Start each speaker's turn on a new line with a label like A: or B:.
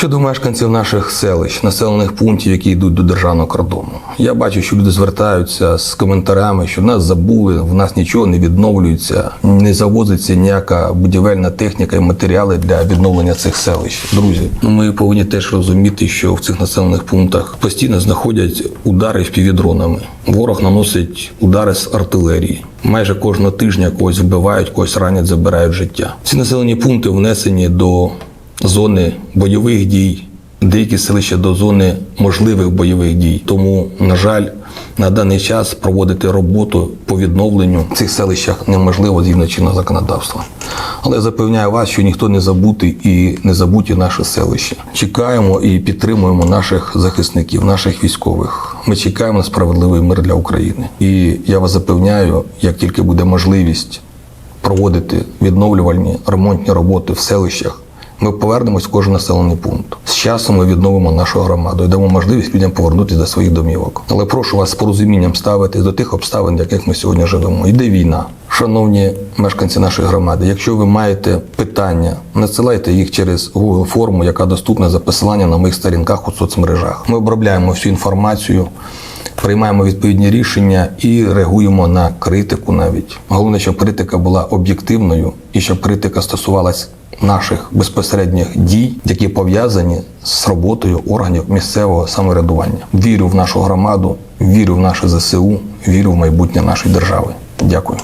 A: Щодо мешканців наших селищ, населених пунктів, які йдуть до державного кордону, я бачу, що люди звертаються з коментарями, що нас забули, в нас нічого не відновлюється, не завозиться ніяка будівельна техніка і матеріали для відновлення цих селищ. Друзі, ми повинні теж розуміти, що в цих населених пунктах постійно знаходять удари впівдронами. Ворог наносить удари з артилерії. Майже кожного тижня когось вбивають, когось ранять, забирають життя. Ці населені пункти внесені до зони бойових дій, деякі селища до зони можливих бойових дій. Тому, на жаль, на даний час проводити роботу по відновленню в цих селищах неможливо згідно чинного законодавства. Але запевняю вас, що ніхто не забутий і не забуті наші селища. Чекаємо і підтримуємо наших захисників, наших військових. Ми чекаємо на справедливий мир для України. І я вас запевняю, як тільки буде можливість проводити відновлювальні ремонтні роботи в селищах. Ми повернемось в кожен населений пункт. З часом ми відновимо нашу громаду і дамо можливість людям повернутися до своїх домівок. Але прошу вас з порозумінням ставитись до тих обставин, в яких ми сьогодні живемо. Йде війна. Шановні мешканці нашої громади, якщо ви маєте питання, надсилайте їх через Google форму, яка доступна за посиланням на моїх сторінках у соцмережах. Ми обробляємо всю інформацію приймаємо відповідні рішення і реагуємо на критику навіть. Головне, щоб критика була об'єктивною і щоб критика стосувалась наших безпосередніх дій, які пов'язані з роботою органів місцевого самоврядування. Вірю в нашу громаду, вірю в наше ЗСУ, вірю в майбутнє нашої держави. Дякую.